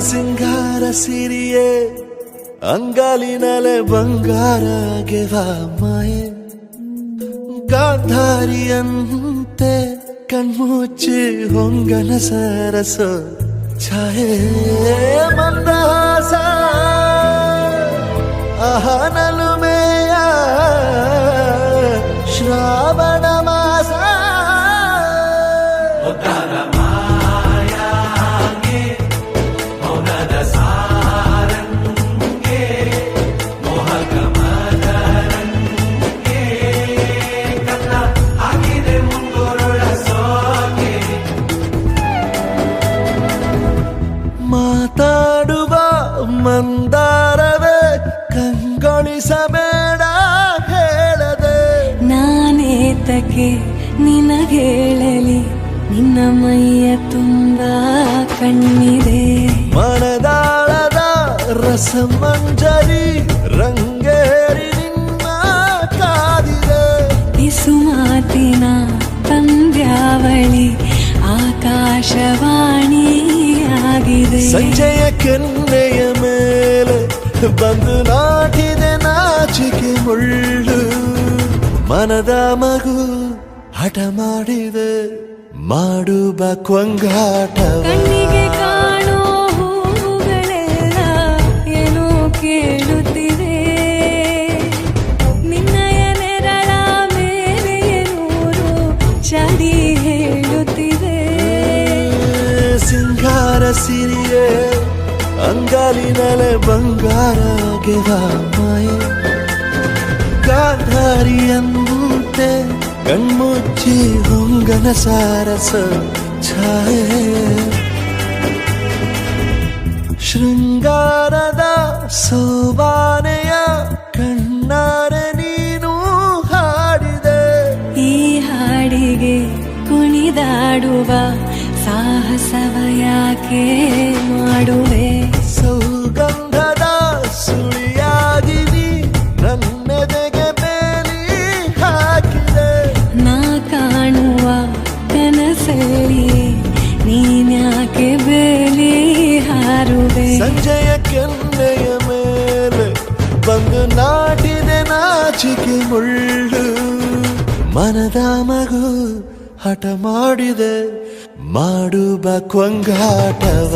ಸಿಂಗಾರ ಸಿರಿಯೇ ಅಂಗಾಲಿನಲೆ ಬಂಗಾರ ಗೆವ ಮಾಯೆ ಗಾಂಧಾರಿಯಂತೆ ಕಣ್ಮುಚ್ಚಿ ಹೊಂಗನ ಸರಸ ಛಾಯೆ ಮಂದಹಾಸ ಮಂದಾರವೇ ಕಂಗೊಳಿಸಬೇಡ ಹೇಳದೆ. ನಾನೇತಕ್ಕೆ ನಿನಗೇಳಲಿ ನಿನ್ನ ಮೈಯ ತುಂಬ ಕಣ್ಣಿದೆ. ಮನದಾಳದ ರಸಮಂಜರಿ ರಂಗೇರಿ ನಿನ್ನ ಕಾದಿದೆ. ಇಸು ಮಾತಿನ ಪಂದ್ಯಾವಳಿ ಆಕಾಶವಾಣಿಯಾಗಿದೆ. ಸಂಜಯ ಕೆನ್ನೆಯ ಬಂದು ನಾಟಿದೆ ನಾಚಿಕೆ ಮುಳ್ಳು. ಮನದ ಮಗು ಹಠ ಮಾಡಿದೆ ಮಾಡುವ ಕೊಂಗಾಟ ಕಣ್ಣಿಗೆ ಕಾಣೋ ಹೂಗಳೆಲ್ಲ ಏನೋ ಕೇಳುತ್ತಿವೆ ನಿನ್ನಯ ನೆರಳ ಮೇಲೆ ನೂರು ಚಡಿ ಹೇಳುತ್ತಿವೆ ಸಿಂಗಾರ ಸಿರಿಯೇ ಅಂಗಾಲಿನಲೆ ಬಂಗಾರ ಗೆವ ಮಾಯೆ. ಗಾಂಧಾರಿಯಂತೆ ಕಣ್ಮುಚ್ಚಿ ಹೊಂಗನ ಸಾರಸ ಛಾಯೆ. ಶೃಂಗಾರದ ಸೋಬಾನೆಯ ಕಣ್ಣಾರೆ ನೀನು ಹಾಡಿದೆ. ಈ ಹಾಡಿಗೆ ಕುಣಿದಾಡುವ ಸಾಹಸವ ಯಾಕೆ ಮಾಡುವೆ? ನೀನ್ಯಾಕೆ ಬೇಲಿ ಹಾರುವೆ. ಸಂಜೆಯ ಕೆನ್ನೆಯ ಮೇಲೆ ಬಂದು ನಾಟಿದೆ ನಾಚಿಕೆ ಮುಳ್ಳು. ಮನದ ಮಗು ಹಠ ಮಾಡಿದೆ ಮಾಡುವ ಕೊಂಗಾಟವ